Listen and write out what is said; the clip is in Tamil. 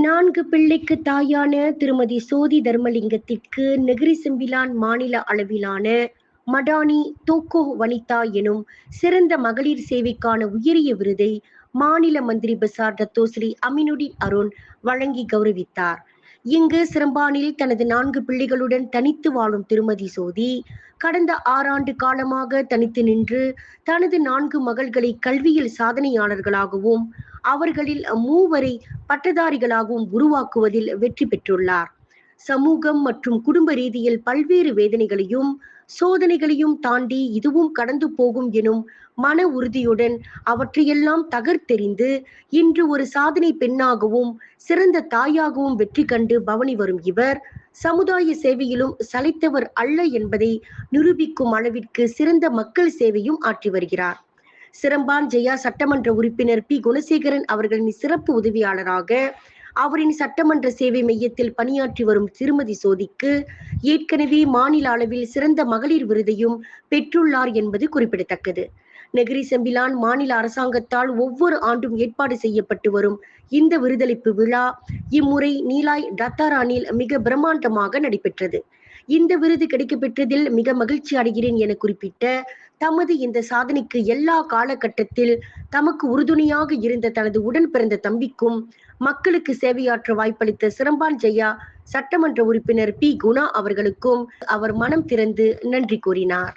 நான்கு பிள்ளைக்கு தாயான திருமதி சோதி தர்மலிங்கத்திற்கு நெகிரி செம்பிலான் மாநில அளவிலான மடானி தோக்கோ வனிதா எனும் சிறந்த மகளிர் சேவைக்கான உயரிய விருதை மாநில மந்திரி பசார் தத்தோஸ்ரீ அமினுடின் அருண் வழங்கி கௌரவித்தார். இங்கு சிரம்பானில் தனது நான்கு பிள்ளைகளுடன் தனித்து வாழும் திருமதி சோதி கடந்த ஆறாண்டு காலமாக தனித்து நின்று தனது நான்கு மகள்களை கல்வியில் சாதனையாளர்களாகவும் அவர்களில் மூவரை பட்டதாரிகளாகவும் உருவாக்குவதில் வெற்றி பெற்றுள்ளார். சமூகம் மற்றும் குடும்ப ரீதியில் பல்வேறு வேதனைகளையும் சோதனைகளையும் தாண்டி இதுவும் கடந்து போகும் எனும் மன உறுதியுடன் அவற்றையெல்லாம் தகர்த்தெறிந்து இன்று ஒரு சாதனை பெண்ணாகவும் சிறந்த தாயாகவும் வெற்றி கண்டு பவனி வரும் இவர் சமுதாய சேவையிலும் சளைத்தவர் அல்ல என்பதை நிரூபிக்கும் அளவிற்கு சிறந்த மக்கள் சேவையும் ஆற்றி வருகிறார். சிரம்பான் ஜெயா சட்டமன்ற உறுப்பினர் பி. குணசேகரன் அவர்களின் சிறப்பு உதவியாளராக அவரின் சட்டமன்ற சேவை மையத்தில் பணியாற்றி வரும் திருமதி சோதிக்கு ஏற்கனவே மாநில அளவில் சிறந்த மகளிர் விருதையும் பெற்றுள்ளார் என்பது குறிப்பிடத்தக்கது. நெகிரி செம்பிலான் மாநில அரசாங்கத்தால் ஒவ்வொரு ஆண்டும் ஏற்பாடு செய்யப்பட்டு வரும் இந்த விருதளிப்பு விழா இம்முறை நீலாய் டத்தாரானில் மிக பிரம்மாண்டமாக நடைபெற்றது. இந்த விருது கிடைக்கப்பெற்றதில் மிக மகிழ்ச்சி அடைகிறேன் என குறிப்பிட்ட தமது இந்த சாதனைக்கு எல்லா காலகட்டத்தில் தமக்கு உறுதுணையாக இருந்த தனது உடன் பிறந்த தம்பிக்கும் மக்களுக்கு சேவையாற்ற வாய்ப்பளித்த சிறம்பான் ஜெயா சட்டமன்ற உறுப்பினர் பி குணா அவர்களுக்கும் அவர் மனம் திறந்து நன்றி கூறினார்.